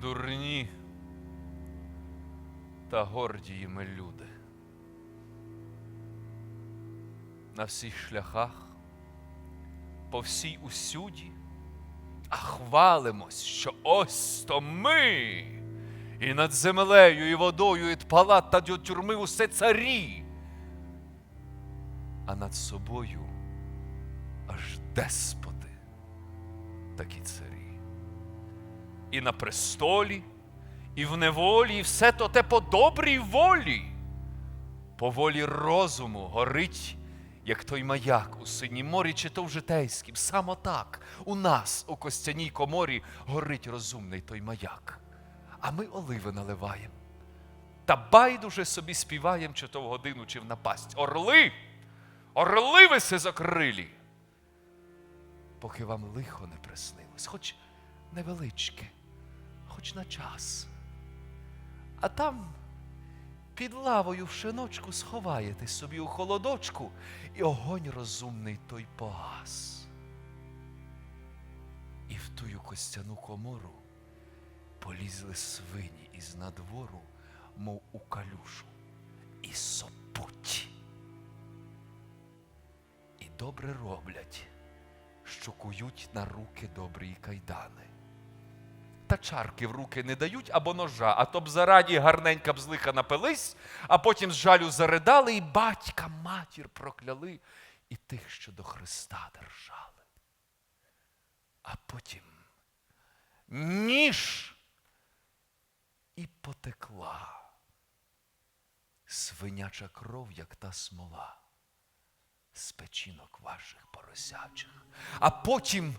дурні та гордії ми люди. На всіх шляхах, по всій усюді, а хвалимось, що ось то ми, і над землею, і водою, і палат та до тюрми усе царі, а над собою аж деспоти, такі царі і на престолі, і в неволі, і все то те по добрій волі. По волі розуму горить, як той маяк у синім морі, чи то в житейськім. Саме так у нас, у костяній коморі, горить розумний той маяк. А ми оливи наливаємо. Та байдуже собі співаєм, чи то в годину, чи в напасть. Орли! Орли ви закрилі! Поки вам лихо не приснилось, хоч невеличке, хоч на час. А там під лавою в шиночку сховаєтесь собі у холодочку, і огонь розумний той погас. І в тую костяну комору полізли свині із надвору, мов у калюшу, і сопуть. І добре роблять, що кують на руки добрі кайдани. Та чарки в руки не дають або ножа, а то б зараді гарненька б злиха напились, а потім з жалю заридали і батька, матір прокляли, і тих, що до Христа держали. А потім ніж і потекла свиняча кров, як та смола з печінок ваших поросячих. А потім